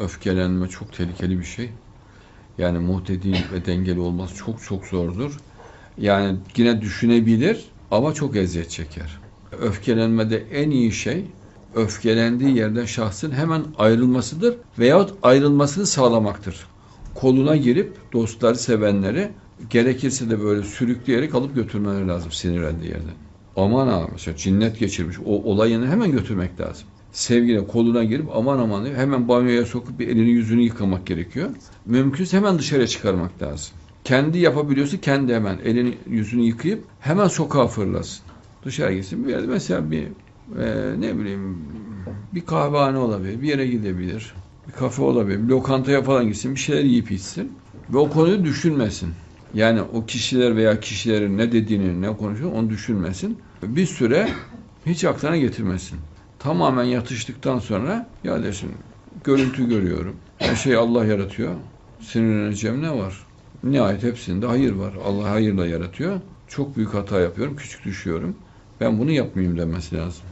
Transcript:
Öfkelenme çok tehlikeli bir şey. Yani muhtedin ve dengeli olması çok çok zordur. Yani yine düşünebilir ama çok eziyet çeker. Öfkelenmede en iyi şey öfkelendiği yerden şahsın hemen ayrılmasıdır veyahut ayrılmasını sağlamaktır. Koluna girip dostları sevenleri gerekirse de böyle sürükleyerek alıp götürmeleri lazım sinirlendiği yerden. Aman ha mesela cinnet geçirmiş o olayını hemen götürmek lazım. Sevgili koluna girip aman aman diye hemen banyoya sokup bir elini yüzünü yıkamak gerekiyor. Mümkünse hemen dışarıya çıkarmak lazım. Kendi yapabiliyorsa kendi hemen elini yüzünü yıkayıp hemen sokağa fırlasın. Dışarı gitsin bir yerde mesela bir e, ne bileyim bir kahvehane olabilir, bir yere gidebilir, bir kafe olabilir, bir lokantaya falan gitsin, bir şeyler yiyip içsin ve o konuyu düşünmesin. Yani o kişiler veya kişilerin ne dediğini, ne konuşuyor onu düşünmesin. Bir süre hiç aklına getirmesin. Tamamen yatıştıktan sonra ya desin görüntü görüyorum. Her şeyi Allah yaratıyor. Sinirleneceğim ne var? Nihayet hepsinde hayır var. Allah hayırla yaratıyor. Çok büyük hata yapıyorum, küçük düşüyorum. Ben bunu yapmayayım demesi lazım.